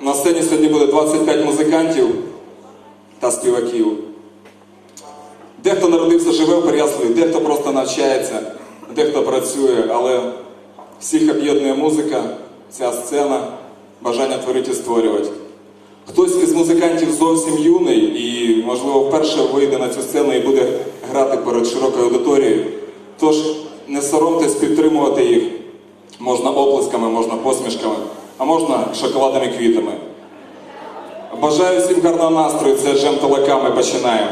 На сцені сьогодні буде 25 музикантів та співаків. Дехто народився, живе в Переяславі, дехто просто навчається, дехто працює, але всіх об'єднує музика, ця сцена, бажання творити і створювати. Хтось із музикантів зовсім юний і, можливо, вперше вийде на цю сцену і буде грати перед широкою аудиторією. Тож не соромтесь підтримувати їх можна оплесками, можна посмішками а можна шоколадними квітами. Бажаю всім гарного настрою. Це Жем Толаками. Починаємо.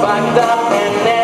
find out and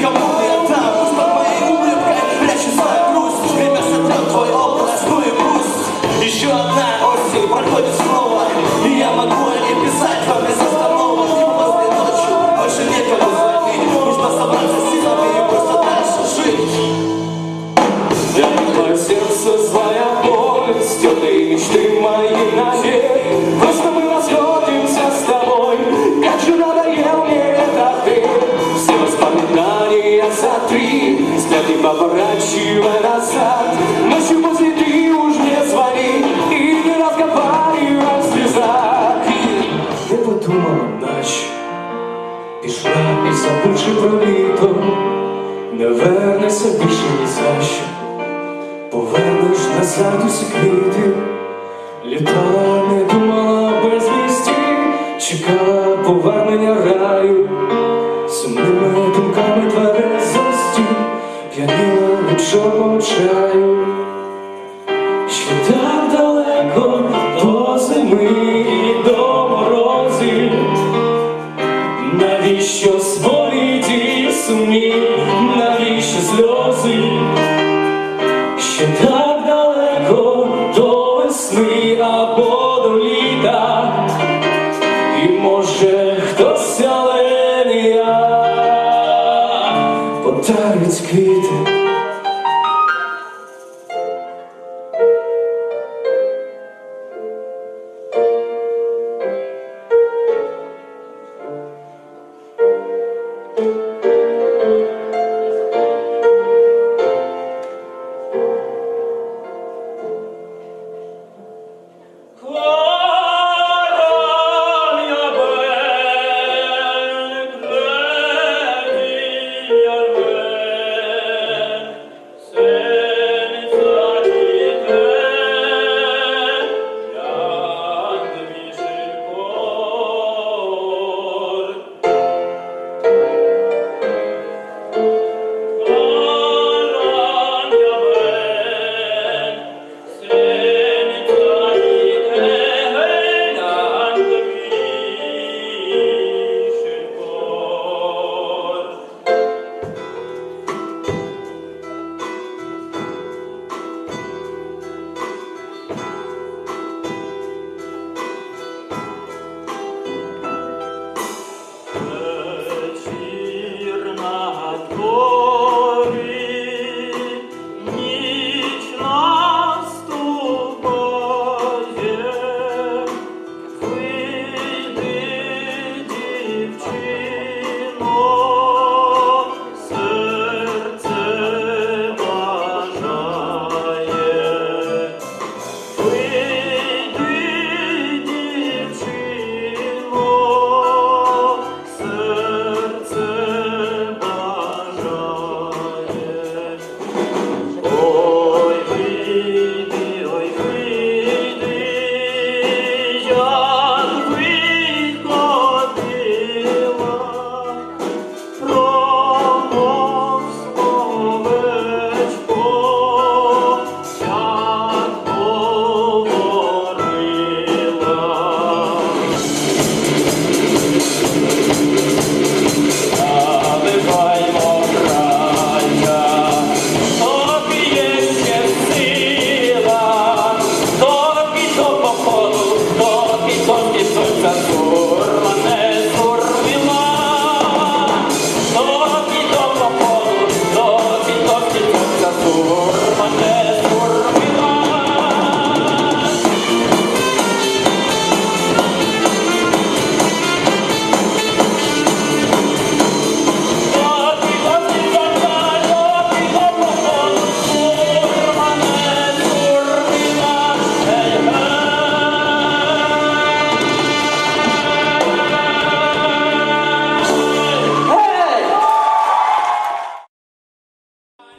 경우 не вернешся більше ні за що, повернеш назад усі квіти, літала, не думала без вісті, чекала повернення раю, сумними думками тверезості, п'яніла від чорного чаю. повторюють квіти.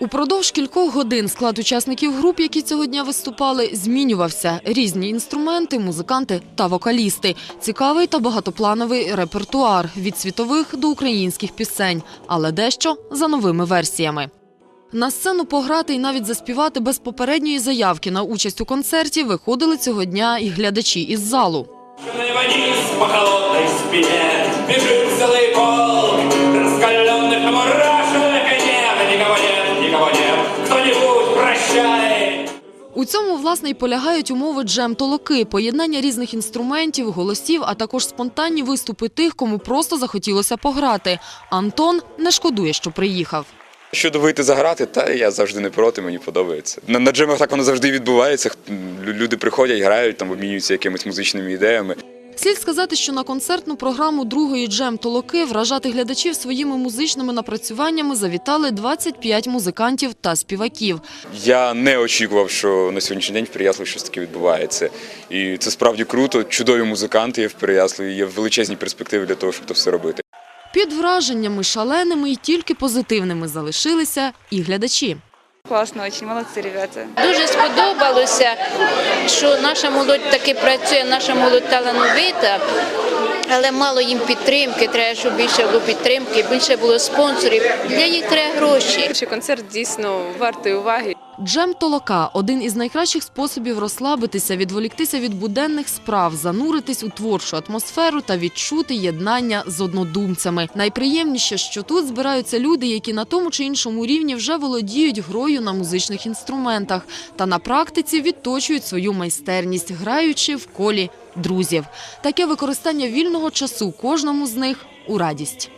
Упродовж кількох годин склад учасників груп, які цього дня виступали, змінювався. Різні інструменти, музиканти та вокалісти. Цікавий та багатоплановий репертуар від світових до українських пісень, але дещо за новими версіями. На сцену пограти і навіть заспівати без попередньої заявки на участь у концерті виходили цього дня і глядачі із залу. Біжить цьому, власне, й полягають умови джем-толоки, поєднання різних інструментів, голосів, а також спонтанні виступи тих, кому просто захотілося пограти. Антон не шкодує, що приїхав. Щодо вийти заграти, та я завжди не проти, мені подобається. На, на джемах так воно завжди відбувається. Лю- Люди приходять, грають, там обмінюються якимись музичними ідеями. Слід сказати, що на концертну програму другої джем-толоки вражати глядачів своїми музичними напрацюваннями завітали 25 музикантів та співаків. Я не очікував, що на сьогоднішній день в Переяславі щось таке відбувається. І це справді круто. Чудові музиканти є в Переяславі, є величезні перспективи для того, щоб це все робити. Під враженнями шаленими і тільки позитивними залишилися і глядачі. Классно дуже молодці ребята. Дуже сподобалося, що наша молодь таки працює, наша молодь талановита, але мало їм підтримки. Треба, щоб більше було підтримки, більше було спонсорів. Для їх треба гроші. Цей концерт дійсно вартий уваги. Джем толока один із найкращих способів розслабитися, відволіктися від буденних справ, зануритись у творчу атмосферу та відчути єднання з однодумцями. Найприємніше, що тут збираються люди, які на тому чи іншому рівні вже володіють грою на музичних інструментах та на практиці відточують свою майстерність, граючи в колі друзів. Таке використання вільного часу кожному з них у радість.